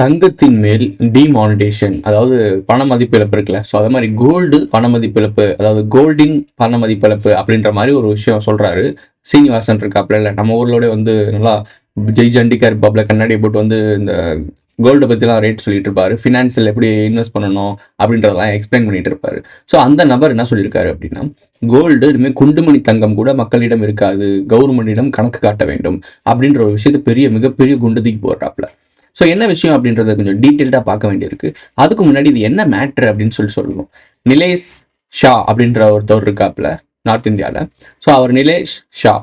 தங்கத்தின் மேல் டிமானிட்டேஷன் அதாவது பண மதிப்பிழப்பு இருக்குல்ல. ஸோ அது மாதிரி கோல்டு பண மதிப்பிழப்பு அதாவது கோல்டின் பண மதிப்பிழப்பு அப்படின்ற மாதிரி ஒரு விஷயம் சொல்றாரு. சீனிவாசன் இருக்காப்ல இல்லை நம்ம ஊர்லோட வந்து நல்லா ஜெய் ஜண்டிகர் இருப்பாப்ல கண்ணாடி போட்டு வந்து இந்த கோல்டை பற்றிலாம் ரேட் சொல்லிட்டு இருப்பாரு. ஃபினான்ஸில் எப்படி இன்வெஸ்ட் பண்ணணும் அப்படின்றதெல்லாம் எக்ஸ்பிளைன் பண்ணிட்டு இருப்பாரு. ஸோ அந்த நபர் என்ன சொல்லியிருக்காரு அப்படின்னா கோல்டு இனிமேல் குண்டுமணி தங்கம் கூட மக்களிடம் இருக்காது கவர்மெண்டிடம் கணக்கு காட்ட வேண்டும் அப்படின்ற ஒரு விஷயத்தை பெரிய மிகப்பெரிய குண்டு போடுறாப்ல ஸோ என்ன விஷயம் அப்படின்றத கொஞ்சம் டீட்டெயில்டாக பார்க்க வேண்டியிருக்கு. அதுக்கு முன்னாடி இது என்ன மேட்ரு அப்படின்னு சொல்லி சொல்லணும். நிலேஷ் ஷா அப்படின்ற ஒருத்தவர் இருக்காப்புல நார்த் இந்தியாவில் ஸோ அவர் நிலேஷ் ஷா.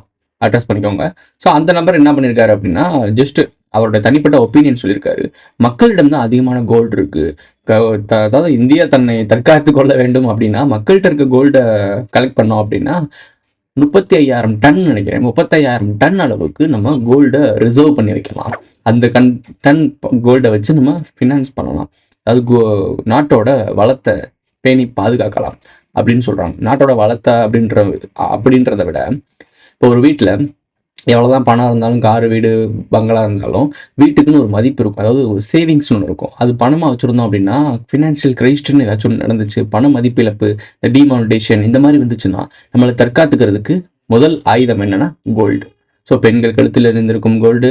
அட்ரஸ் பண்ணிக்கோங்க. ஸோ அந்த நம்பர் என்ன பண்ணியிருக்காரு அப்படின்னா ஜஸ்ட் அவரோட தனிப்பட்ட ஒப்பீனியன் சொல்லியிருக்காரு மக்களிடம் தான் அதிகமான கோல்டு இருக்கு. த- அதாவது இந்தியா தன்னை தற்காத்து கொள்ள வேண்டும் அப்படின்னா மக்கள்கிட்ட இருக்க கோல்டை கலெக்ட் பண்ணோம் அப்படின்னா முப்பத்தி ஐயாயிரம் டன் நினைக்கிறேன். முப்பத்தையாயிரம் டன் அளவுக்கு நம்ம கோல்டை ரிசர்வ் பண்ணி வைக்கலாம். அந்த கன் டன் கோல்டை வச்சு நம்ம ஃபினான்ஸ் பண்ணலாம். அது கோ நாட்டோட வளத்தை பேணி பாதுகாக்கலாம். அப்படின்னு சொல்கிறாங்க நாட்டோட வளத்தை அப்படின்ற அப்படின்றத விட இப்போ ஒரு வீட்டில் எவ்வளோ தான் பணம் இருந்தாலும் கார் வீடு பங்களா இருந்தாலும் வீட்டுக்குன்னு ஒரு மதிப்பு இருக்கும். அதாவது ஒரு சேவிங்ஸ்னு ஒன்று இருக்கும். அது பணமாக வச்சுருந்தோம் அப்படின்னா ஃபினான்ஷியல் கிரைஸ்ட்னு ஏதாச்சும் ஒன்று நடந்துச்சு. பண மதிப்பிழப்பு இந்த டிமானிட்டேஷன் இந்த மாதிரி வந்துச்சுன்னா நம்மளை தற்காத்துக்கிறதுக்கு முதல் ஆயுதம் என்னென்னா கோல்டு ஸோ பெண்கள் கழுத்தில் இருந்திருக்கும் கோல்டு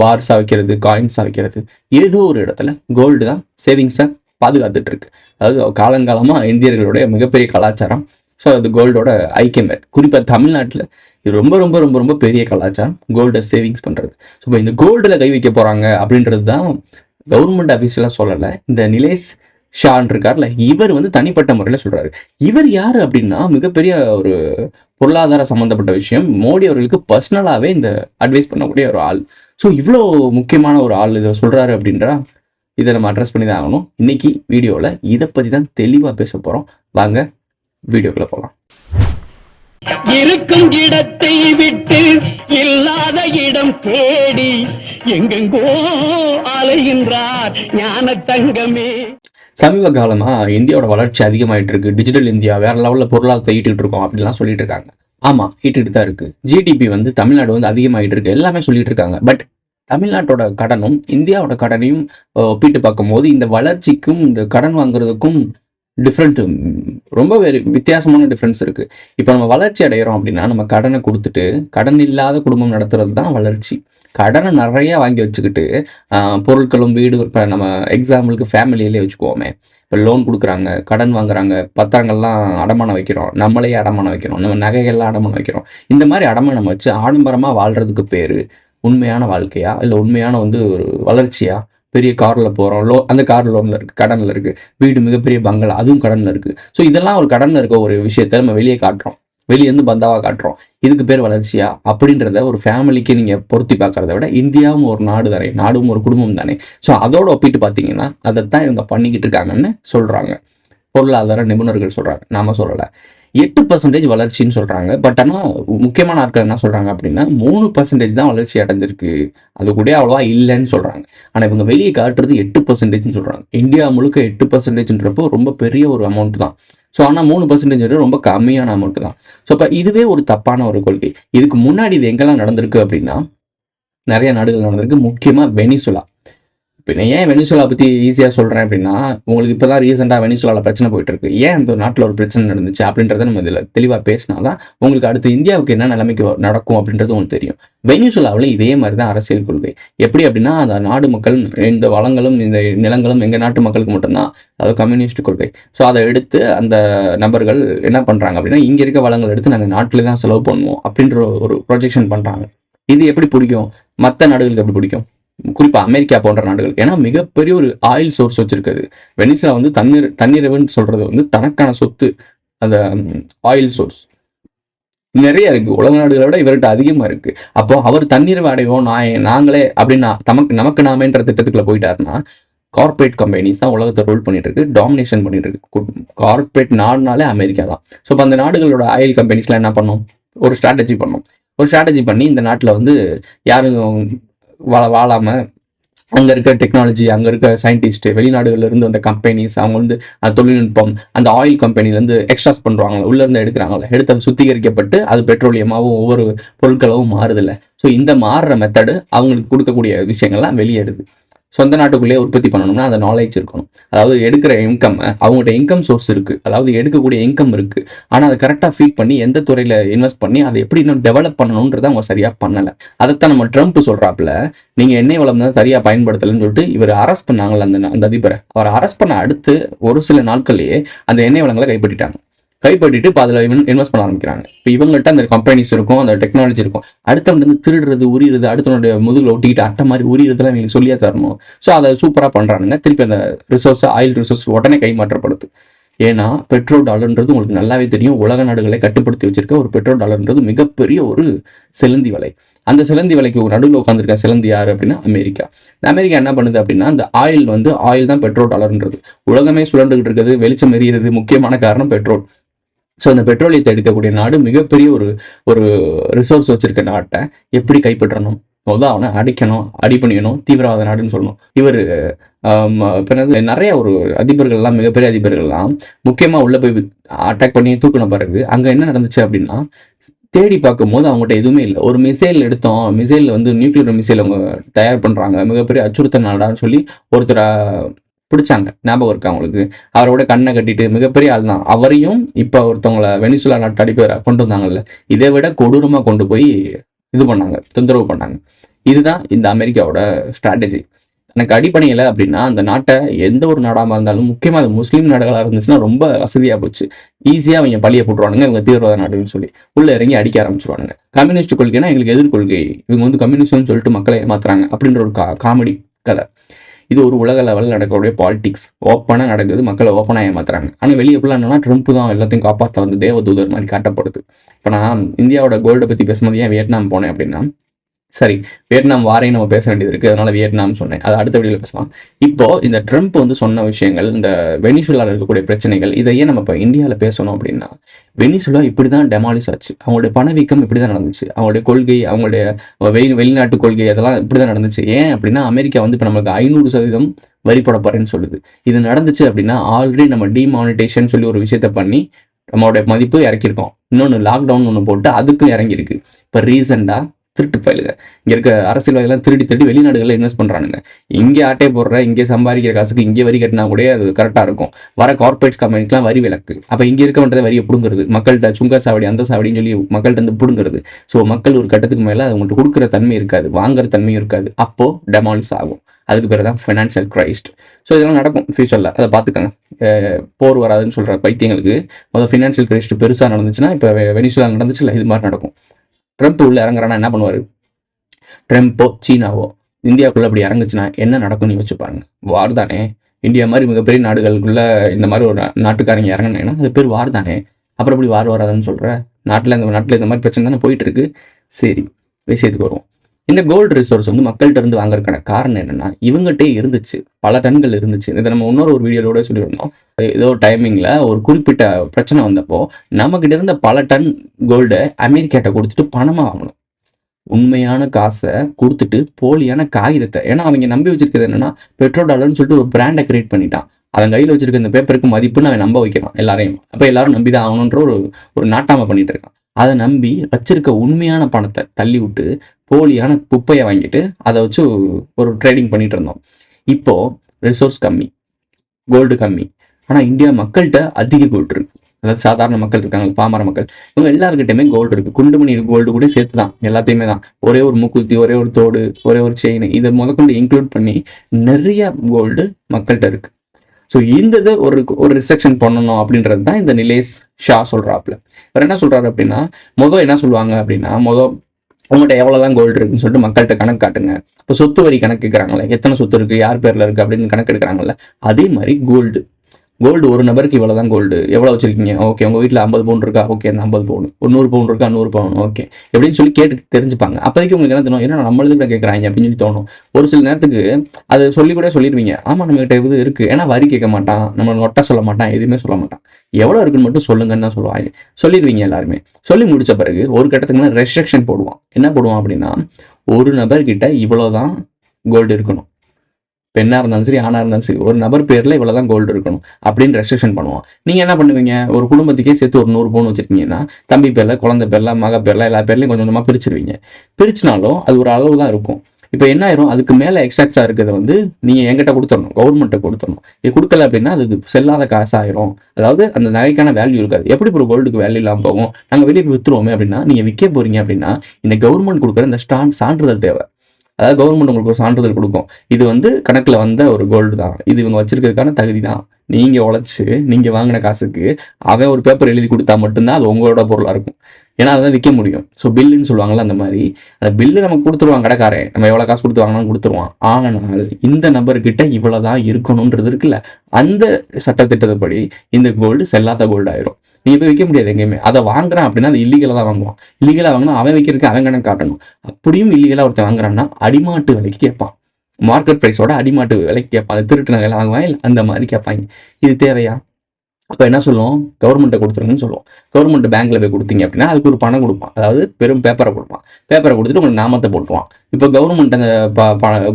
பார்ஸாக வைக்கிறது காயின்ஸாக வைக்கிறது ஏதோ ஒரு இடத்துல கோல்டு தான் சேவிங்ஸை பாதுகாத்துட்டு இருக்கு அதாவது காலங்காலமாக இந்தியர்களுடைய மிகப்பெரிய கலாச்சாரம். ஸோ அது கோல்டோட ஐக்கியம். குறிப்பாக தமிழ்நாட்டில் இது ரொம்ப ரொம்ப ரொம்ப ரொம்ப பெரிய கலாச்சாரம். கோல்டை சேவிங்ஸ் பண்ணுறது ஸோ இப்போ இந்த கோல்டில் கை வைக்க போகிறாங்க அப்படின்றது தான் கவர்மெண்ட் அஃபீஷியலாக சொல்லலை. இந்த நிலேஷ் ஷான் இருக்கார்ல இவர் வந்து தனிப்பட்ட முறையில் சொல்கிறாரு இவர் யார் அப்படின்னா மிகப்பெரிய ஒரு பொருளாதார சம்மந்தப்பட்ட விஷயம். மோடி அவர்களுக்கு பர்சனலாகவே இந்த அட்வைஸ் பண்ணக்கூடிய ஒரு ஆள். ஸோ இவ்வளோ முக்கியமான ஒரு ஆள் இதை சொல்கிறாரு அப்படின்றா இதை நம்ம அட்ரஸ் பண்ணி தான் ஆகணும். இன்னைக்கு வீடியோவில் இதை பற்றி தான் தெளிவாக பேச போகிறோம் வாங்க வீடியோக்குள்ளே போகலாம் இருக்கும் இடத்தை விட்டு இல்லாத இடம் தேடி எங்கெங்கோ அலைகின்றார் ஞான தங்கமே. சமீப காலமா இந்தியாவோட வளர்ச்சி அதிகமாயிட்டு இருக்கு. டிஜிட்டல் இந்தியா வேற லெவல்ல பொருளாதாரத்தை ஈட்டிட்டு இருக்கோம் அப்படிலாம் சொல்லிட்டு இருக்காங்க. ஆமா ஈட்டிட்டு தான் இருக்கு. ஜிடிபி வந்து தமிழ்நாடு வந்து அதிகமாயிட்டு இருக்கு. எல்லாமே சொல்லிட்டு இருக்காங்க. பட் தமிழ்நாட்டோட கடனும் இந்தியாவோட கடனையும் ஒப்பிட்டு பார்க்கும்போது இந்த வளர்ச்சிக்கும் இந்த கடன் வாங்குறதுக்கும் டிஃப்ரெண்ட் ரொம்ப வேறு வித்தியாசமான டிஃப்ரென்ஸ் இருக்குது இப்போ நம்ம வளர்ச்சி அடைகிறோம் அப்படின்னா நம்ம கடனை கொடுத்துட்டு கடன் இல்லாத குடும்பம் நடத்துறது தான் வளர்ச்சி. கடனை நிறையா வாங்கி வச்சுக்கிட்டு பொருட்களும் வீடு இப்போ நம்ம எக்ஸாம்பிளுக்கு ஃபேமிலியிலே வச்சுக்குவோமே. இப்போ லோன் கொடுக்குறாங்க கடன் வாங்குறாங்க பத்திரங்கள்லாம் அடமானம் வைக்கிறோம் நம்மளே அடமானம் வைக்கிறோம் நம்ம நகைகள்லாம் அடமானம் வைக்கிறோம். இந்த மாதிரி அடமானம் வச்சு ஆடம்பரமாக வாழ்கிறதுக்கு பேர் உண்மையான வாழ்க்கையா? இல்லை உண்மையான வந்து ஒரு வளர்ச்சியா? பெரிய காரில் போகிறோம் லோ அந்த கார் லோனில் இருக்குது கடனில் இருக்குது வீடு மிகப்பெரிய பங்களா அதுவும் கடனில் இருக்குது ஸோ இதெல்லாம் ஒரு கடனில் இருக்க ஒரு விஷயத்த நம்ம வெளியே காட்டுறோம். வெளியேருந்து பந்தாவாக காட்டுறோம். இதுக்கு பேர் வளர்ச்சியா? அப்படின்றத ஒரு ஃபேமிலிக்கு நீங்கள் பொருத்தி பார்க்கறத விட இந்தியாவும் ஒரு நாடு தானே. நாடும் ஒரு குடும்பம் தானே. ஸோ அதோட ஒப்பிட்டு பார்த்தீங்கன்னா அதைத்தான் இவங்க பண்ணிக்கிட்டு இருக்காங்கன்னு சொல்கிறாங்க பொருளாதார நிபுணர்கள் சொல்கிறாங்க நாம சொல்லலை. எட்டு பர்சன்டேஜ் வளர்ச்சின்னு சொல்கிறாங்க பட் ஆனால் முக்கியமான ஆட்கள் என்ன சொல்கிறாங்க அப்படின்னா மூணு பர்சன்டேஜ் தான் வளர்ச்சி அடைஞ்சிருக்கு. அது கூட அவ்வளோவா இல்லைன்னு சொல்கிறாங்க ஆனால் இவங்க வெளியே காட்டுறது எட்டு பர்சன்டேஜ்னு சொல்கிறாங்க இந்தியா முழுக்க எட்டு பர்சன்டேஜ்ன்றப்போ ரொம்ப பெரிய ஒரு அமௌண்ட் தான். ஸோ ஆனால் மூணு பர்சன்டேஜ் ரொம்ப கம்மியான அமௌண்ட் தான். ஸோ அப்போ இதுவே ஒரு தப்பான ஒரு கொள்கை. இதுக்கு முன்னாடி இது எங்கெல்லாம் நடந்திருக்கு அப்படின்னா நிறைய நாடுகள் நடந்திருக்கு. முக்கியமாக வெனிசுலா. இப்போ ஏன் வெனிசுலா பற்றி ஈஸியாக சொல்கிறேன் அப்படின்னா உங்களுக்கு இப்போ தான் ரீசெண்டாக வெனிசுலாவில் பிரச்சனை போயிட்டு இருக்கு ஏன் அந்த நாட்டில் ஒரு பிரச்சனை நடந்துச்சு அப்படின்றத நம்ம இதில் தெளிவாக பேசினா தான் உங்களுக்கு அடுத்து இந்தியாவுக்கு என்ன நிலைமைக்கு நடக்கும் அப்படின்றது உங்களுக்கு தெரியும். வெனிசுலாவில் இதே மாதிரி தான் அரசியல் கொள்கை. எப்படி அப்படின்னா அந்த நாடு மக்கள் இந்த வளங்களும் இந்த நிலங்களும் எங்கள் நாட்டு மக்களுக்கு மட்டும்தான் அதாவது கம்யூனிஸ்ட் கொள்கை. ஸோ அதை எடுத்து அந்த நபர்கள் என்ன பண்ணுறாங்க அப்படின்னா இங்கே இருக்க வளங்கள் எடுத்து நாங்கள் நாட்டில் தான் செலவு பண்ணுவோம் அப்படின்ற ஒரு ப்ரொஜெக்ஷன் பண்ணுறாங்க இது எப்படி பிடிக்கும்? மற்ற நாடுகளுக்கு எப்படி பிடிக்கும்? குறிப்பாக அமெரிக்கா போன்ற நாடுகள். ஏன்னா மிகப்பெரிய ஒரு ஆயில் சோர்ஸ் வச்சிருக்குது. வெனிசுலா வந்து தண்ணீர் தண்ணீரவுன்னு சொல்றது வந்து தனக்கான சொத்து அந்த ஆயில் சோர்ஸ் நிறைய இருக்கு. உலக நாடுகளை விட இவர்கிட்ட அதிகமா இருக்கு. அப்போ அவர் தண்ணீர் அடைவோம் நான் நாங்களே அப்படின்னா தமக்கு நமக்கு நாமேன்ற திட்டத்துக்குள்ள போயிட்டாருன்னா கார்ப்பரேட் கம்பெனிஸ் தான் உலகத்தை ரூல் பண்ணிட்டு இருக்கு டாமினேஷன் பண்ணிட்டு இருக்கு கார்ப்பரேட் நாடுனாலே அமெரிக்கா தான். ஸோ இப்போ அந்த நாடுகளோட ஆயில் கம்பெனிஸ்லாம் என்ன பண்ணும்? ஒரு ஸ்ட்ராட்டஜி பண்ணும். ஒரு ஸ்ட்ராட்டஜி பண்ணி இந்த நாட்டில் வந்து யாரும் வாழ வாழாம அங்கே இருக்க டெக்னாலஜி அங்கே இருக்க சயின்டிஸ்ட்டு வெளிநாடுகள்லேருந்து வந்த கம்பெனிஸ் அவங்க வந்து அந்த தொழில்நுட்பம் அந்த ஆயில் கம்பெனிலேருந்து எக்ஸ்ட்ராஸ் பண்ணுறாங்களே உள்ளேருந்து எடுக்கிறாங்களே? எடுத்து அது சுத்திகரிக்கப்பட்டு அது பெட்ரோலியமாகவும் ஒவ்வொரு பொருட்களாகவும் மாறுதில்ல. ஸோ இந்த மாறுற மெத்தடு அவங்களுக்கு கொடுக்கக்கூடிய விஷயங்கள்லாம் வெளியேறுது. சொந்த நாட்டுக்குள்ளேயே உற்பத்தி பண்ணணும்னா அந்த நாலேஜ் இருக்கணும். அதாவது எடுக்கிற இன்கம் அவங்கள்ட்ட இன்கம் சோர்ஸ் இருக்குது அதாவது எடுக்கக்கூடிய இன்கம் இருக்குது ஆனால் அதை கரெக்டாக ஃபீட் பண்ணி எந்த துறையில் இன்வெஸ்ட் பண்ணி அதை எப்படி இன்னும் டெவலப் பண்ணணுன்றதை அவங்க சரியாக பண்ணலை. அதைத்தான் நம்ம ட்ரம்ப் சொல்கிறாப்புல நீங்கள் எண்ணெய் வளம் தான் சரியாக பயன்படுத்தலைன்னு சொல்லிட்டு இவர் அரெஸ்ட் பண்ணாங்களே அந்த அந்த அதிபரை. அவர் அரெஸ்ட் பண்ண அடுத்து ஒரு சில நாட்கள்லேயே அந்த எண்ணெய் வளங்களை கைப்பற்றிட்டாங்க. கைப்பற்றிட்டு இப்போ அதில் இன்வெஸ்ட் பண்ண ஆரம்பிக்கிறாங்க. இப்போ இவங்கள்ட்ட அந்த கம்பெனிஸ் இருக்கும் அந்த டெக்னாலஜி இருக்கும். அடுத்தவங்க வந்து திருடுறது உரியுறது அடுத்தவனுடைய முதுகில் ஒட்டிக்கிட்டு அட்டை மாதிரி உரியறதுலாம் இவங்களுக்கு சொல்லியே தரணும். ஸோ அதை சூப்பராக பண்ணுறானுங்க திருப்பி அந்த ரிசோர்ஸ் ஆயில் ரிசோர்ஸ் உடனே கைமாற்றப்படுது. ஏன்னா பெட்ரோல் டாலர்ன்றது உங்களுக்கு நல்லாவே தெரியும். உலக நாடுகளை கட்டுப்படுத்தி வச்சிருக்க ஒரு பெட்ரோல் டாலர்ன்றது மிகப்பெரிய ஒரு செலுந்தி வலை. அந்த சிலந்தி விலைக்கு நடுவில் உட்காந்துருக்க சிலந்தி யார் அப்படின்னா அமெரிக்கா. இந்த அமெரிக்கா என்ன பண்ணுது அப்படின்னா அந்த ஆயில் வந்து ஆயில் தான் பெட்ரோல் டாலர்ன்றது உலகமே சுழண்டுகிட்டு இருக்குது. வெளிச்சம் எறிகிறது முக்கியமான காரணம் பெட்ரோல் ஸோ அந்த பெட்ரோலியத்தை எடுக்கக்கூடிய நாடு மிகப்பெரிய ஒரு ஒரு ரிசோர்ஸ் வச்சிருக்க நாட்டை எப்படி கைப்பற்றணும்? முதல்ல அவனை அடிக்கணும் அடி பண்ணிக்கணும் தீவிரவாத நாடுன்னு சொல்லணும். இவர் பிறகு நிறைய ஒரு அதிபர்கள்லாம் மிகப்பெரிய அதிபர்கள்லாம் முக்கியமாக உள்ளே போய் அட்டாக் பண்ணி தூக்கின பிறகு அங்கே என்ன நடந்துச்சு அப்படின்னா தேடி பார்க்கும்போது அவங்ககிட்ட எதுவுமே இல்லை. ஒரு மிசைல் எடுத்தோம் மிசைல் வந்து நியூக்ளியர் மிசைல் அவங்க தயார் பண்ணுறாங்க மிகப்பெரிய அச்சுறுத்தல் நாடான்னு சொல்லி ஒருத்தரை பிடிச்சாங்க. ஞாபகம் இருக்கா அவங்களுக்கு அவரோட கண்ணை கட்டிட்டு மிகப்பெரிய ஆள் தான் அவரையும் இப்போ ஒருத்தவங்கள வெனிசுலா நாட்டு அடிப்பேர் கொண்டு வந்தாங்கல்ல இதை விட கொடூரமாக கொண்டு போய் இது பண்ணாங்க தொந்தரவு பண்ணாங்க. இதுதான் இந்த அமெரிக்காவோட ஸ்ட்ராட்டஜி எனக்கு அடிப்படையில் அப்படின்னா அந்த நாட்டை எந்த ஒரு நாடாக இருந்தாலும் முக்கியமாக அது முஸ்லீம் நாடுகளாக இருந்துச்சுன்னா ரொம்ப வசதியாக போச்சு. ஈஸியாக அவங்க பழிய போட்டுருவானுங்க இவங்க தீவிரவாத நாடுன்னு சொல்லி. உள்ள இறங்கி அடிக்க ஆரம்பிச்சிருவானுங்க. கம்யூனிஸ்ட் கொள்கைனா எங்களுக்கு எதிர்கொள்கை. இவங்க வந்து கம்யூனிஸ்ட்னு சொல்லிட்டு மக்களை ஏமாத்துறாங்க அப்படின்ற ஒரு கா காமெடி கதை. இது ஒரு உலக லெவலில் நடக்கக்கூடிய பாலிடிக்ஸ் ஓப்பனாக நடக்குது மக்களை ஓப்பனாக ஏமாத்துறாங்க. ஆனால் வெளியே ஃபுல்லாக என்னன்னா ட்ரம்ப் தான் எல்லாத்தையும் காப்பாற்ற வந்து தேவதூதர் மாதிரி காட்டப்படுது. இப்போ நான் இந்தியாவோட கோல்டை பற்றி பேசும்போது ஏன் வியட்நாம் போனேன் அப்படின்னா சரி வியட்நாம் வாரையும் நம்ம பேச வேண்டியது இருக்குது அதனால் வியட்நாம் சொன்னேன். அது அடுத்த வீடியோவில் பேசலாம். இப்போ இந்த ட்ரம்ப் வந்து சொன்ன விஷயங்கள் இந்த வெனிசுலாவில் இருக்கக்கூடிய பிரச்சனைகள் இதையே நம்ம இப்போ இந்தியாவில் பேசணும் அப்படின்னா வெனிசுலா இப்படி தான் டெமாலிஸ் ஆச்சு. அவங்களுடைய பணவீக்கம் இப்படி தான் நடந்துச்சு. அவங்களுடைய கொள்கை அவங்களுடைய வெளி வெளிநாட்டு கொள்கை அதெல்லாம் இப்படி தான் நடந்துச்சு. ஏன் அப்படின்னா அமெரிக்கா வந்து இப்போ நமக்கு ஐநூறு சதவீதம் வரி போட போறேன்னு சொல்லுது. இது நடந்துச்சு அப்படின்னா ஆல்ரெடி நம்ம டிமானிட்டேஷன் சொல்லி ஒரு விஷயத்த பண்ணி நம்மளுடைய மதிப்பு இறக்கியிருக்கோம். இன்னொன்று லாக்டவுன் ஒன்று போட்டு அதுக்கும் இறங்கியிருக்கு. இப்போ ரீசெண்டாக திருட்டு பயிலுங்க. இங்கே இருக்க அரசியல்வாதிகள்லாம் திருடி திருடி வெளிநாடுகளில் இன்வெஸ்ட் பண்ணுறானுங்க இங்கே ஆட்டை போடுற இங்கே சம்பாதிக்கிற காசுக்கு இங்கே வரி கட்டினா கூட அது கரெக்டாக இருக்கும். வர கார்பரேட்ஸ் கம்பெனிக்கெலாம் வரி விலக்கு. அப்போ இங்கே இருக்க வேண்டியதை வரியை பிடுங்குறது. மக்கள்கிட்ட சுங்க சாவடி அந்த சாவடின்னு சொல்லி மக்கள்கிட்ட வந்து பிடுங்குறது. ஸோ மக்கள் ஒரு கட்டத்துக்கு மேலே அவங்கள்ட்ட கொடுக்குற தன்மை இருக்காது. வாங்குற தன்மையும் இருக்காது. அப்போது டெமாலிஸ் ஆகும். அதுக்கு பேர் தான் ஃபினான்ஷியல் கிரைஸ்ட் ஸோ இதெல்லாம் நடக்கும் ஃபியூச்சரில் அதை பார்த்துக்கோங்க. போர் வராதுன்னு சொல்கிற பைத்தியங்களுக்கு முதல் ஃபினான்ஷியல் கிரைஸ்ட் பெருசாக நடந்துச்சுன்னா இப்போ வெனிசுலா இல்லை இது மாதிரி நடக்கும். ட்ரம்ப் உள்ள இறங்குறானா என்ன பண்ணுவார்? ட்ரம்ப்போ சீனாவோ இந்தியாவுக்குள்ள அப்படி இறங்குச்சுன்னா என்ன நடக்கும்னு யோசிச்சு பாருங்க. வார் தானே. இந்தியா மாதிரி மிகப்பெரிய நாடுகளுக்குள்ள இந்த மாதிரி ஒரு நாட்டுக்காரங்க இறங்கினீங்கன்னா அது பேர் வார் தானே. அப்புறம் இப்படி வார் வராதுன்னு சொல்கிற நாட்டில் இந்த நாட்டில் இந்த மாதிரி பிரச்சனை தானே போயிட்டு இருக்கு. சரி விஷயத்துக்கு வருவோம். இந்த கோல்டு ரிசோர்ஸ் வந்து மக்கள்கிட்ட இருந்து வாங்குறதுக்கான காரணம் என்னன்னா இவங்ககிட்டே இருந்துச்சு. பல டன்கள் இருந்துச்சு. இதை நம்ம இன்னொரு ஒரு வீடியோட சொல்லியிருந்தோம் ஏதோ டைமிங்ல ஒரு குறிப்பிட்ட பிரச்சனை வந்தப்போ நம்மகிட்ட இருந்த பல டன் கோல்டை அமெரிக்காட்ட கொடுத்துட்டு பணமாக வாங்கணும். உண்மையான காசை கொடுத்துட்டு போலியான காகிதத்தை. ஏன்னா அவங்க நம்பி வச்சிருக்கிறது என்னன்னா பெட்ரோ டாலர்னு சொல்லிட்டு ஒரு பிராண்டை கிரியேட் பண்ணிட்டான். அவன் கையில் வச்சிருக்க இந்த பேப்பருக்கு மதிப்புன்னு அவன் நம்ப வைக்கிறான் எல்லாரையும். அப்போ எல்லாரும் நம்பி தான் ஆகணுன்ற ஒரு ஒரு நாட்டாம பண்ணிட்டு இருக்கான். அதை நம்பி வச்சிருக்க உண்மையான பணத்தை தள்ளி விட்டு போலியான குப்பையை வாங்கிட்டு அதை வச்சு ஒரு ட்ரேடிங் பண்ணிட்டு இருந்தோம். இப்போ ரிசோர்ஸ் கம்மி கோல்டு கம்மி. ஆனால் இந்தியா மக்கள்கிட்ட அதிக கோல்டு இருக்கு. அதாவது சாதாரண மக்கள் இருக்காங்க பாமர மக்கள். இவங்க எல்லாருக்கிட்டையுமே கோல்டு இருக்கு. குண்டுமணி கோல்டு கூட சேர்த்து தான் எல்லாத்தையுமே தான். ஒரே ஒரு மூக்குத்தி ஒரே ஒரு தோடு ஒரே ஒரு செயின் இதை முதற்கொண்டு இன்க்ளூட் பண்ணி நிறைய கோல்டு மக்கள்கிட்ட இருக்கு. ஸோ இந்த இது ஒரு ஒரு ரிசெக்ஷன் பண்ணணும் அப்படின்றது தான் இந்த நிலேஷ் ஷா சொல்றாப்புல. இவர் என்ன சொல்றாரு அப்படின்னா மொதல் என்ன சொல்லுவாங்க அப்படின்னா மொதல் உங்கள்கிட்ட எவ்வளோதான் கோல்டு இருக்குன்னு சொல்லிட்டு மக்கள்கிட்ட கணக்கு காட்டுங்க. இப்போ சொத்து வரி கணக்கு கேட்குறாங்களே எத்தனை சொத்து இருக்கு யார் பேரில் இருக்கு அப்படின்னு கணக்கு எடுக்கிறாங்கல்ல அதே மாதிரி கோல்டு கோல்டு ஒரு நபருக்கு இவ்வளோ தான் கோல்டு எவ்வளோ வச்சிருக்கீங்க? ஓகே உங்கள் வீட்டில் ஐம்பது பவுன் இருக்கா? ஓகே அந்த ஐம்பது பவுன் ஒரு நூறு பவுன் இருக்கா? நூறு பவுன் ஓகே எப்படின்னு சொல்லி கேட்டு தெரிஞ்சுப்பாங்க. அப்போதைக்கு உங்களுக்கு என்ன தோணும்? ஏன்னா நம்மளது கூட கேட்குறாங்க அப்படின்னு சொல்லி தோணும். ஒரு சில நேரத்துக்கு அது சொல்லி கூட சொல்லிடுவீங்க. ஆமாம் நம்மகிட்ட இது இருக்குது ஏன்னா வரி கேட்க மாட்டான். நம்ம ஒட்ட சொல்ல மாட்டான். எதுவுமே சொல்ல மாட்டான். எவ்வளோ இருக்குன்னு மட்டும் சொல்லுங்கன்னு தான் சொல்லுவாங்க. சொல்லிடுவீங்க எல்லாருமே. சொல்லி முடிச்ச பிறகு ஒரு கட்டத்துக்கு மேலே ரெஸ்ட்ரிக்ஷன் போடுவான். என்ன போடுவான் அப்படின்னா ஒரு நபர்கிட்ட இவ்வளோதான் கோல்டு இருக்கணும். பெண்ணாக இருந்தாலும் சரி ஆணாக இருந்தாலும் சரி ஒரு நபர் பேரில் இவ்வளோ தான் கோல்டு இருக்கணும் அப்படின்னு ரெஸ்ட்ரிக்ஷன் பண்ணுவோம். நீங்கள் என்ன பண்ணுவீங்க? ஒரு குடும்பத்துக்கே சேர்த்து ஒரு நூறு பவுன் வச்சிருக்கீங்கன்னா தம்பி பேரில் குழந்தை பேரில் மக பேரில் எல்லா பேர்லையும் கொஞ்சம் கொஞ்சமாக பிரிச்சிருவீங்க. பிரிச்சினாலும் அது ஒரு அளவு தான் இருக்கும். இப்போ என்ன ஆயிரும்? அதுக்கு மேலே எக்ஸ்ட்ராக்ஸாக இருக்கிறத வந்து நீங்கள் என்கிட்ட கொடுத்துடணும் கவர்மெண்ட்டை கொடுத்துடணும். இது கொடுக்கல அப்படின்னா அது செல்லாத காசு ஆயிரும் அதாவது அந்த நகைக்கான வேல்யூ இருக்காது. எப்படி ஒரு கோல்டுக்கு வேல்யூ இல்லாமல் போகும்? நாங்கள் வெளியே விற்றுருவோமே அப்படின்னா நீங்கள் விற்க போகிறீங்க அப்படின்னா இந்த கவர்மெண்ட் கொடுக்குற இந்த ஸ்டாண்ட் சான்றிதழ் தேவை. அதாவது கவர்மெண்ட் உங்களுக்கு ஒரு சான்றிதழ் கொடுக்கும். இது வந்து கணக்கில் வந்த ஒரு கோல்டு தான். இது இவங்க வச்சிருக்கிறதுக்கான தகுதி தான். நீங்கள் உழைச்சி நீங்கள் வாங்கின காசுக்கு அவன் ஒரு பேப்பர் எழுதி கொடுத்தா மட்டும்தான் அது உங்களோட பொருளாக இருக்கும். ஏன்னா அதான் விற்க முடியும். ஸோ பில்லுன்னு சொல்லுவாங்கள்ல அந்த மாதிரி அந்த பில்லு நமக்கு கொடுத்துருவான் கடைக்காரன். நம்ம எவ்வளோ காசு கொடுத்து வாங்கினாலும் கொடுத்துருவான். ஆனால் இந்த நபர்கிட்ட இவ்வளோ தான் இருக்கணுன்றது இருக்குல்ல. அந்த சட்டத்திட்டப்படி இந்த கோல்டு செல்லாத கோல்டு ஆயிரும். நீ போய் விற்க முடியாது எங்கேயுமே. அதை வாங்குறான் அப்படின்னா அது இல்லீகலாக தான் வாங்குவான். இல்லீகலாக வாங்கினா அவன் விற்கிறதுக்கு அவன் கணக்கு காட்டணும். அப்படியும் இல்லீகலாக ஒருத்தன் வாங்குறான்னா அடிமாட்டு விலைக்கு கேட்பான். மார்க்கெட் ப்ரைஸோட அடிமாட்டு விலைக்கு கேட்பான். அது திருட்டு நகையில் வாங்குவான் இல்லை? அந்த மாதிரி கேட்பாங்க. இது தேவையா? அப்போ என்ன சொல்லுவோம்? கவர்மெண்ட்டை கொடுத்துருங்கன்னு சொல்லுவோம். கவர்மெண்ட் பேங்க்ல போய் கொடுத்தீங்க அப்படின்னா அதுக்கு ஒரு பணம் கொடுப்பான். அதாவது வெறும் பேப்பரை கொடுப்பான். பேப்பரை கொடுத்துட்டு உங்களுக்கு நாமத்தை போட்டுருவான். இப்போ கவர்மெண்ட் அந்த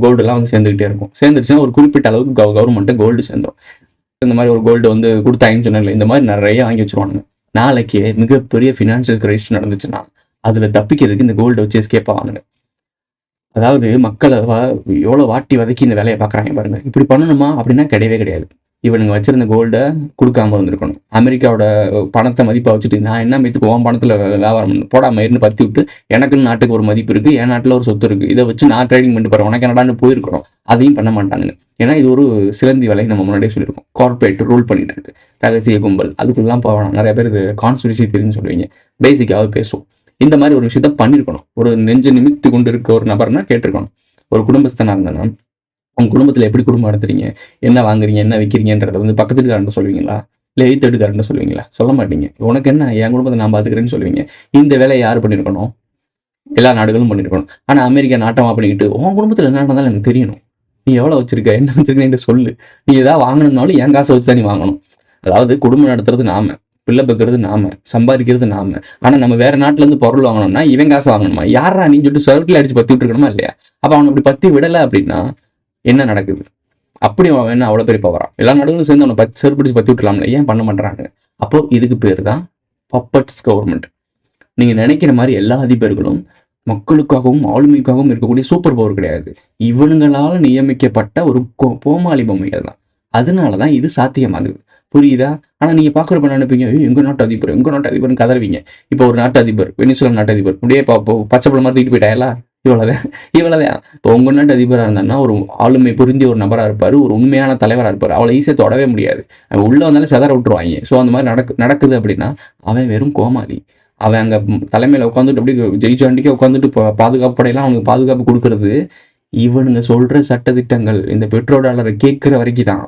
கோல்டுலாம் வந்து சேர்ந்துக்கிட்டே இருக்கும். சேர்ந்துருச்சுன்னா ஒரு குறிப்பிட்ட அளவுக்கு கவர்மெண்ட்டு கோல்டு சேர்ந்துடும் இந்த மாதிரி ஒரு கோல்டு வந்து கொடுத்தாங்கன்னு சொன்னல இந்த மாதிரி நிறைய வாங்கி வச்சிருவானுங்க. நாளைக்கு மிகப்பெரிய ஃபினான்ஷியல் கிரைசிஸ் நடந்துச்சுன்னா அதில் தப்பிக்கிறதுக்கு இந்த கோல்டை வச்சு எஸ்கேப் ஆவானுங்க. அதாவது மக்களை வா எவ்வளோ வாட்டி வதக்கி இந்த வேலையை பார்க்குறாங்க பாருங்க. இப்படி பண்ணணுமா? அப்படின்னா கிடையவே கிடையாது. இவனுங்க வச்சிருந்த கோல்டை கொடுக்காம இருந்திருக்கணும் அமெரிக்காவோட பணத்தை மதிப்பாக வச்சுட்டு நான் என்ன மதித்துக்கு உன் பணத்தில் வியாபாரம் பண்ண போடாம இருந்து பத்தி விட்டு எனக்குன்னு நாட்டுக்கு ஒரு மதிப்பு இருக்குது என் நாட்டில் ஒரு சொத்து இருக்குது இதை வச்சு நான் ட்ரேடிங் பண்ணிட்டு போகிறேன் உனக்கு என்னடான்னு போயிருக்கணும். அதையும் பண்ண மாட்டானுங்க. ஏன்னா இது ஒரு சிலந்தி வேலை நம்ம முன்னாடியே சொல்லியிருக்கோம். கார்பரேட் ரூல் பண்ணிட்டு இருக்கு ரகசிய கும்பல். அதுக்குள்ளலாம் போகணும் நிறைய பேர் இது கான்ஸ்பிரசி தெரியும்னு சொல்லுவீங்க. பேசிக்காக பேசுவோம். இந்த மாதிரி ஒரு விஷயத்த பண்ணியிருக்கணும் ஒரு நெஞ்சு நிமித்து கொண்டு இருக்க ஒரு நபர்னா கேட்டிருக்கணும். ஒரு குடும்பஸ்தனாக இருந்தனா உங்க குடும்பத்தில் எப்படி குடும்பம் நடத்துறீங்க? என்ன வாங்குறீங்க? என்ன விற்கிறீங்கன்றத வந்து பக்கத்து வீட்டுக்காரன்ட்ட சொல்லுவீங்களா? இல்லை எய்த் வீட்டுக்காரன்ட்ட சொல்லுவீங்களா? சொல்ல மாட்டீங்க. உனக்கு என்ன? என் குடும்பத்தை நான் பார்த்துக்கிறேன்னு சொல்லுவீங்க. இந்த வேலையை யார் பண்ணியிருக்கணும் எல்லா நாடுகளும் பண்ணியிருக்கணும் ஆனால் அமெரிக்கா நாட்டமாக பண்ணிக்கிட்டு உன் குடும்பத்தில் என்ன நடந்தாலும் எனக்கு தெரியணும். நீ எவ்வளோ வச்சிருக்க? என்ன வச்சிருக்கேன்னு சொல்லு. நீ ஏதாவது வாங்கணும்னாலும் என் காசை வச்சு தான் நீ வாங்கணும். அதாவது குடும்பம் நடத்துறது நாம. பிள்ளை பெக்கிறது நாம. சம்பாதிக்கிறது நாம. ஆனா நம்ம வேற நாட்டுல இருந்து பொருள் வாங்கணும்னா இவன் காசு வாங்கணுமா? யாரா நீ சொல்லிட்டு சர்க்கிள் அடிச்சு பத்தி விட்டுருக்கணுமா இல்லையா? அப்ப அவன் அப்படி பத்தி விடல அப்படின்னா என்ன நடக்குது? அப்படி அவன் என்ன அவ்வளோ பெரிய பவரான் எல்லா நாடுகளும் சேர்ந்து அவனை பத்து செருப்பிடிச்சு பத்தி விட்டுலாம்ல ஏன் பண்ண மாட்டாங்க அப்போ இதுக்கு பேர் தான் பப்பட்ஸ் கவர்மெண்ட் நீங்க நினைக்கிற மாதிரி எல்லா அதிபர்களும் மக்களுக்காகவும் ஆளுமைக்காகவும் இருக்கக்கூடிய சூப்பர் பவர் கிடையாது. இவனுங்களால நியமிக்கப்பட்ட ஒரு கோ- கோமாளி பொம்மைகள் தான். அதனால தான் இது சாத்தியமாகுது. புரியுதா? ஆனா நீங்க பாக்குறப்ப நினைப்பீங்க? "ஏய், நாட்டு அதிபர் எங்கள் நாட்டு அதிபர்னு கதறுவீங்க. இப்போ ஒரு நாட்டு அதிபர் வெனிசுலா நாட்டு அதிபர் அப்படியே பா- பச்சை பழம் மாதிரி தூக்கிட்டு போயிட்டாயலா இவ்வளவுதான். இப்போ உங்க நாட்டு அதிபராக இருந்தான்னா ஒரு ஆளுமை புரிந்திய ஒரு நபரா இருப்பார் ஒரு உண்மையான தலைவரா இருப்பார். அவளை ஈஸியாக தொடவே முடியாது. அவன் உள்ள வந்தாலும் செதற விட்டுருவாங்க. ஸோ அந்த மாதிரி நடக்கு நடக்குது அப்படின்னா அவன் வெறும் கோமாளி. அவன் அங்கே தலைமையில் தலைமையில உட்காந்துட்டு அப்படியே ஜெயிச்சாண்டிக்கே உட்காந்துட்டு பாதுகாப்பு படையெல்லாம் அவனுக்கு பாதுகாப்பு கொடுக்கறது. இவனுங்க சொல்ற சட்டத்திட்டங்கள் இந்த பெட்ரோல் டாலரை கேட்கிற வரைக்கும் தான்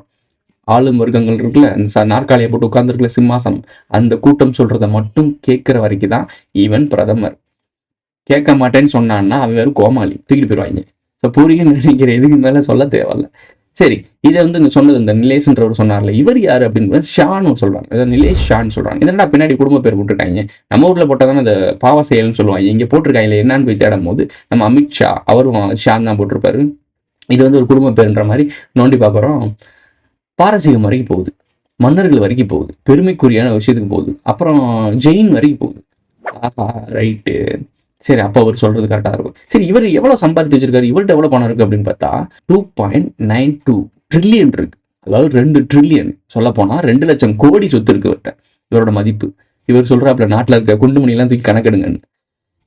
ஆளும் வர்க்கங்கள் இருக்குல்ல இந்த ச- நாற்காலியை போட்டு உட்கார்ந்துருக்கல சிம்மாசனம் அந்த கூட்டம் சொல்கிறத மட்டும் கேட்குற வரைக்கும் தான் ஈவன் பிரதமர். கேட்க மாட்டேன்னு சொன்னான்னா அவன் வெறும் கோமாளி தூக்கிட்டு போயிடுவாங்க ஸோ பூரிகன் நினைக்கிற எதுக்கு மேலே சொல்ல தேவையில்ல. சரி இதை வந்து இந்த சொன்னது இந்த நிலேஷ்ன்றவர் சொன்னார்ல இவர் யார் அப்படின்னு ஷான்னு சொல்கிறாங்க இதை நிலேஷ் ஷான்னு சொல்கிறாங்க இதெல்லாம் பின்னாடி குடும்ப பேர் போட்டுருக்காங்க நம்ம ஊரில் போட்டால் தானே அந்த பாவ செயல்னு சொல்லுவாங்க. இங்கே போட்டிருக்காங்க என்னன்னு போய் தேடும் போது நம்ம அமித்ஷா அவரும் ஷான் தான் போட்டிருப்பாரு. இது வந்து ஒரு குடும்ப பேருன்ற மாதிரி நோண்டி பார்க்குறோம். பாரசீகம் வரைக்கும் போகுது. மன்னர்கள் வரைக்கும் போகுது. பெருமைக்குரியான விஷயத்துக்கு போகுது. அப்புறம் ஜெயின் வரைக்கும் போகுது. ஆஹா ரைட்டு சரி அப்போ அவர் சொல்கிறது கரெக்டாக இருக்கும். சரி இவர் எவ்வளோ சம்பாதித்து வச்சிருக்காரு? இவர்கிட்ட எவ்வளோ பணம் இருக்குது அப்படின்னு பார்த்தா two point nine two trillion இருக்கு. அதாவது ரெண்டு ட்ரில்லியன் சொல்ல போனால் ரெண்டு லட்சம் கோடி சொத்து இருக்கு இவர்கிட்ட. இவரோட மதிப்பு. இவர் சொல்றாப்புல நாட்டில் இருக்க குண்டுமணிலாம் தூக்கி கணக்கெடுங்கன்னு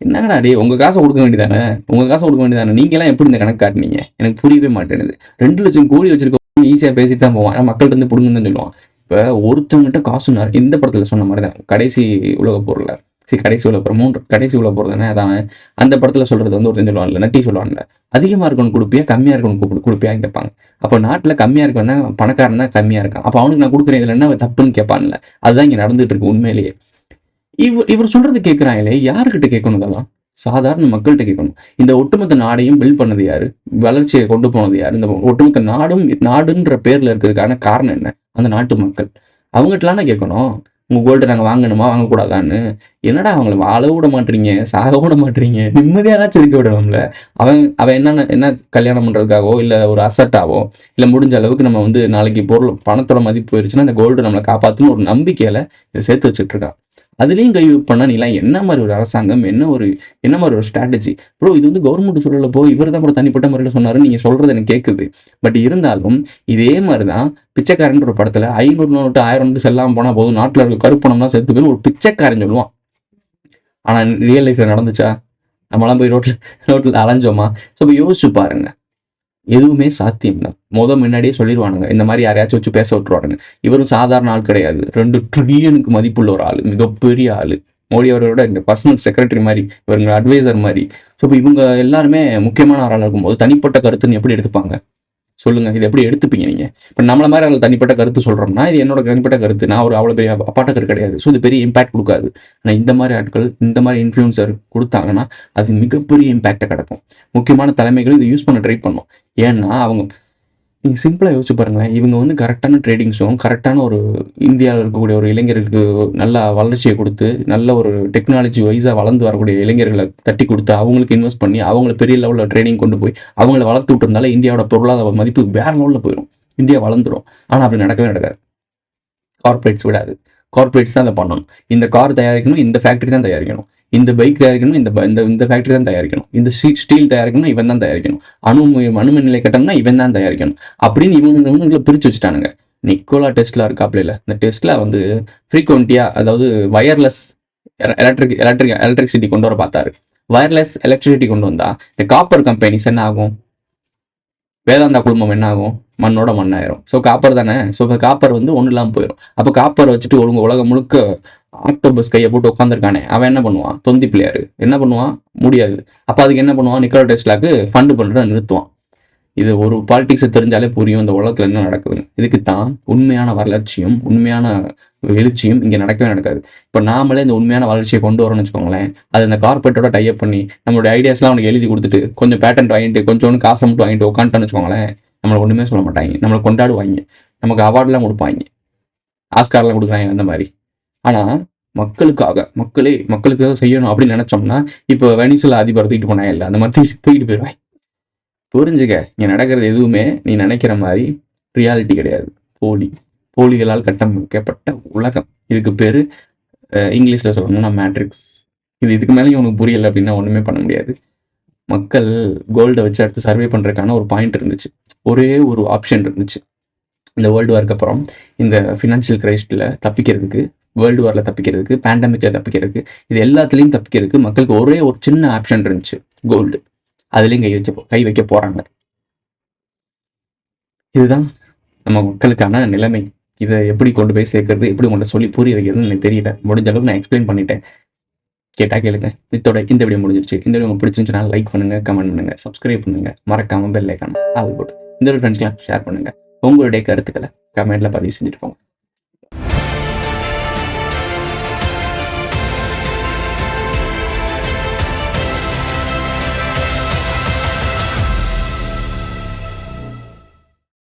என்னங்கடா டே உங்கள் காசை கொடுக்க வேண்டியதானே? உங்கள் காசை கொடுக்க வேண்டியதானே? நீங்க எல்லாம் எப்படி இந்த கணக்கு காட்டினீங்க? எனக்கு புரியவே மாட்டேங்குது ரெண்டு லட்சம் கோடி வச்சிருக்க ஈஸியாக பேசிட்டு தான் போவான். ஆனா மக்கள்கிட்ட இருந்து பிடுங்குன்னு சொல்லுவான். இப்போ ஒருத்தவங்கிட்ட காசு இந்த படத்தில் சொன்ன மாதிரி தான் கடைசி உலக பொருளை சரி கடைசி உள்ள போகிற மூன்று கடைசி உள்ள போகிறதுனா அதான் அந்த படத்துல சொல்றது வந்து ஒருத்தன் சொல்லுவான்ல நட்டி சொல்லுவான்ல அதிகமா இருக்கணும் கொடுப்பியா? கம்மியா இருக்கணும் கொடு- கொடுப்பியான்னு கேட்பாங்க. அப்போ நாட்டுல கம்மியா இருக்கவன் தான் பணக்காரன் தான் கம்மியா இருக்கான். அப்போ அவனுக்கு நான் கொடுக்குறேன் இதுல என்ன தப்புன்னு கேட்பான்ல. அதுதான் இங்க நடந்துட்டு இருக்கு உண்மையிலேயே. இவர் இவர் சொல்றது கேட்கிறாங்களே யாருக்கிட்ட கேட்கணும் இதெல்லாம்? சாதாரண மக்கள்கிட்ட கேட்கணும். இந்த ஒட்டுமொத்த நாடையும் பில்ட் பண்ணது யாரு? வளர்ச்சியை கொண்டு போனது யாரு? இந்த ஒட்டுமொத்த நாடும் நாடுன்ற பேர்ல இருக்கிறதுக்கான காரணம் என்ன? அந்த நாட்டு மக்கள். அவங்ககிட்டலாம் கேட்கணும். உங்க கோல்டு நாங்க வாங்கணுமா? வாங்கக்கூடாதான்னு? என்னடா அவங்கள வாழ விட மாட்டீங்க சாக விட மாட்டீங்க நிம்மதியானாச்சும் இருக்க விடணும்ல. அவன் அவன் என்னென்ன என்ன கல்யாணம் பண்றதுக்காகவோ இல்ல ஒரு அசட்டாவோ இல்ல முடிஞ்ச அளவுக்கு நம்ம வந்து நாளைக்கு பொருள் பணத்தோட மதிப்பு போயிருச்சுன்னா அந்த கோல்டு நம்மளை காப்பாற்றுன்னு ஒரு நம்பிக்கையில இதை சேர்த்து வச்சுட்டு இருக்கான். அதுலேயும் கை பண்ணா நீலாம் என்ன மாதிரி ஒரு அரசாங்கம்? என்ன ஒரு என்ன மாதிரி ஒரு ஸ்ட்ராட்டஜி ப்ரோ இது வந்து கவர்மெண்ட் சூழலில் போய் இவர் தான் கூட தனிப்பட்ட முறையில் சொன்னாரு நீங்கள் சொல்கிறது எனக்கு கேட்குது பட் இருந்தாலும் இதே மாதிரி தான் பிச்சைக்காரன் ஒரு படத்தில் ஐநூறு நோட்டு ஆயிரம் நோட்டு செல்லாமல் போனால் போதும். நாட்டில் இருக்க கருப்பணம்லாம் செத்து போய் ஒரு பிச்சைக்காரன் சொல்லுவான். ஆனால் ரியல் லைஃப்பில் நடந்துச்சா? நம்மளாம் போய் ரோட்டில் ரோட்டில் அலைஞ்சோமா? ஸோ இப்போ யோசிச்சு பாருங்கள் எதுவுமே சாத்தியம் தான் முத முன்னாடியே சொல்லிடுவானுங்க. இந்த மாதிரி யாரையாச்சும் வச்சு பேச விட்டுருவானுங்க. இவரும் சாதாரண ஆள் கிடையாது. ரெண்டு ட்ரில்லியனுக்கு மதிப்புள்ள ஒரு ஆள். மிகப்பெரிய ஆள். மோடி அவர்களோட இந்த பர்சனல் செக்ரட்டரி மாதிரி இவங்க அட்வைசர் மாதிரி. ஸோ இப்போ இவங்க எல்லாருமே முக்கியமான ஆளாக இருக்கும்போது தனிப்பட்ட கருத்துன்னு எப்படி எடுத்துப்பாங்க? சொல்லுங்க. இது எப்படி எடுத்துப்பீங்க நீங்கள் இப்போ நம்மளை மாதிரி அதில் தனிப்பட்ட கருத்து சொல்றோம்னா இது என்னோட தனிப்பட்ட கருத்து. நான் ஒரு அவ்வளோ பெரிய அப்பாட்டக்கர் கிடையாது. ஸோ இது பெரிய இம்பாக்ட் கொடுக்காது. ஆனால் இந்த மாதிரி ஆட்கள் இந்த மாதிரி இன்ஃப்ளூயன்சர் கொடுத்தாங்கன்னா அது மிகப்பெரிய இம்பாக்டை கிடக்கும். முக்கியமான தலைமைகள் இதை யூஸ் பண்ண ட்ரை பண்ணும். ஏன்னா அவங்க நீங்கள் சிம்பிளாக யோசிச்சு பாருங்களேன். இவங்க வந்து கரெக்டான ட்ரேடிங்ஸும் கரெக்டான ஒரு இந்தியாவில் இருக்கக்கூடிய ஒரு இளைஞர்களுக்கு நல்ல வளர்ச்சியை கொடுத்து நல்ல ஒரு டெக்னாலஜி வைஸாக வளர்ந்து வரக்கூடிய இளைஞர்களை தட்டி கொடுத்து அவங்களுக்கு இன்வெஸ்ட் பண்ணி அவங்கள பெரிய லெவலில் ட்ரேடிங் கொண்டு போய் அவங்கள வளர்த்து விட்டுருந்தால இந்தியாவோட பொருளாதார மதிப்பு வேற லெவலில் போயிடும் இந்தியா வளர்ந்துரும். ஆனால் அப்படி நடக்கவே நடக்காது. கார்ப்பரேட்ஸ் விடாது. கார்ப்பரேட்ஸ் தான் அதை பண்ணணும். இந்த கார் தயாரிக்கணும் இந்த ஃபேக்ட்ரி தான் தயாரிக்கணும். இந்த பைக் தயாரிக்கணும் இந்த இந்த இந்த ஃபேக்ட்ரி தான் தயாரிக்கணும். இந்த ஸ்டீல் தயாரிக்கணும் இவன் தான் தயாரிக்கணும். அணு அணுமின் நிலை கட்டணும்னா இவன் தான் தயாரிக்கணும். அப்படின்னு இவங்க இவங்களை பிரித்து வச்சுட்டானுங்க. நிக்கோலா டெஸ்ட்லாம் இருக்காப்ல இல்லை இந்த டெஸ்ட்ல வந்து ஃப்ரீக்வெண்ட்டியாக அதாவது வயர்லெஸ் எலக்ட்ரிக் எலக்ட்ரிக் எலக்ட்ரிசிட்டி கொண்டு வர பார்த்தாரு. வயர்லெஸ் எலக்ட்ரிசிட்டி கொண்டு வந்தா இந்த காப்பர் கம்பெனிஸ் என்ன ஆகும்? வேதாந்தா குழுமம் என்ன ஆகும்? மண்ணோட மண்ணாயிரும். ஸோ காப்பர் தானே? ஸோ இப்போ காப்பர் வந்து ஒன்றும் இல்லாமல் போயிடும் அப்போ காப்பர் வச்சுட்டு ஒழுங்கு உலகம் முழுக்க ஆக்டோபஸ் கையை போட்டு உட்காந்துருக்கானே அவன் என்ன பண்ணுவான்? தொந்தி பிள்ளையாரு. என்ன பண்ணுவான்? முடியாது. அப்போ அதுக்கு என்ன பண்ணுவான்? நிக்கோலா டெஸ்லாக்கு ஃபண்டு பண்ணுறதை நிறுத்துவான். இது ஒரு பாலிடிக்ஸை தெரிஞ்சாலே புரியும். இந்த உலகத்தில் என்ன நடக்குது இதுக்கு தான் உண்மையான வளர்ச்சியும் உண்மையான எழுச்சியும் இங்கே நடக்கவே நடக்காது. இப்போ நாமளே இந்த உண்மையான வளர்ச்சியை கொண்டு வரோம்னு வச்சுக்கோங்களேன். அது இந்த கார்பரேட்டோட டைப் பண்ணி நம்மளுடைய ஐடியாஸ்லாம் அவனுக்கு எழுதி கொடுத்துட்டு கொஞ்சம் பேட்டன்ட் வாங்கிட்டு கொஞ்சோண்டு காசை மட்டும் வாங்கிட்டு உட்காந்துட்டோன்னு வச்சுக்கோங்களேன். நம்மளை ஒன்றுமே சொல்ல மாட்டாங்க. நம்மளை கொண்டாடுவாங்க. நமக்கு அவார்ட்லாம் கொடுப்பாங்க. ஆஸ்கார்லாம் கொடுக்குறாங்க அந்த மாதிரி. ஆனால் மக்களுக்காக மக்களே மக்களுக்காக செய்யணும் அப்படின்னு நினச்சோம்னா இப்போ வெனிசுலா அதிபர் தூக்கிட்டு போனாங்க இல்லை அந்த மாதிரி தூக்கிட்டு போயிடுவாங்க புரிஞ்சுக்க. இங்கே நடக்கிறது எதுவுமே நீ நினைக்கிற மாதிரி ரியாலிட்டி கிடையாது. போலி போலிகளால் கட்டமைக்கப்பட்ட உலகம். இதுக்கு பேர் இங்கிலீஷில் சொல்லணும்னா மேட்ரிக்ஸ் இது இதுக்கு மேலே உனக்கு புரியலை அப்படின்னா ஒன்றுமே பண்ண முடியாது. மக்கள் கோல்டை வச்சு அடுத்து சர்வே பண்ணுறதுக்கான ஒரு பாயிண்ட் இருந்துச்சு. ஒரே ஒரு ஆப்ஷன் இருந்துச்சு. இந்த வேர்ல்டு வார்க்கு அப்புறம் இந்த ஃபினான்ஷியல் கிரைஸ்டில் தப்பிக்கிறதுக்கு வேர்ல்டு வாரில் தப்பிக்கிறதுக்கு பேண்டமிக்கில் தப்பிக்கிறதுக்கு இது எல்லாத்துலேயும் தப்பிக்கிறதுக்கு மக்களுக்கு ஒரே ஒரு சின்ன ஆப்ஷன் இருந்துச்சு கோல்டு அதுலேயும் கை வச்ச கை வைக்க போகிறாங்க இதுதான் நம்ம மக்களுக்கான நிலைமை. இதை எப்படி கொண்டு போய் சேர்க்கறது எப்படி உங்கள்கிட்ட சொல்லி புரிய வைக்கிறதுன்னு எனக்கு தெரியல. முடிஞ்ச அளவுக்கு நான் எக்ஸ்பிளைன் பண்ணிட்டேன். கேட்டா கேளுங்க. இதோட இந்த வீடியோ முடிஞ்சிருச்சு. இந்த வீடியோ உங்களுக்கு பிடிச்சிருந்துச்சுன்னா லைக் பண்ணுங்க கமெண்ட் பண்ணுங்க சப்ஸ்கிரைப் பண்ணுங்க. மறக்காம பெல் ஐக்கான ஆல் போட்டு. இந்த ஒரு ஃப்ரெண்ட்ஸ்லாம் ஷேர் பண்ணுங்க. உங்களுடைய கருத்துக்களை கமெண்ட்ல பதிவு செஞ்சுட்டு போங்க.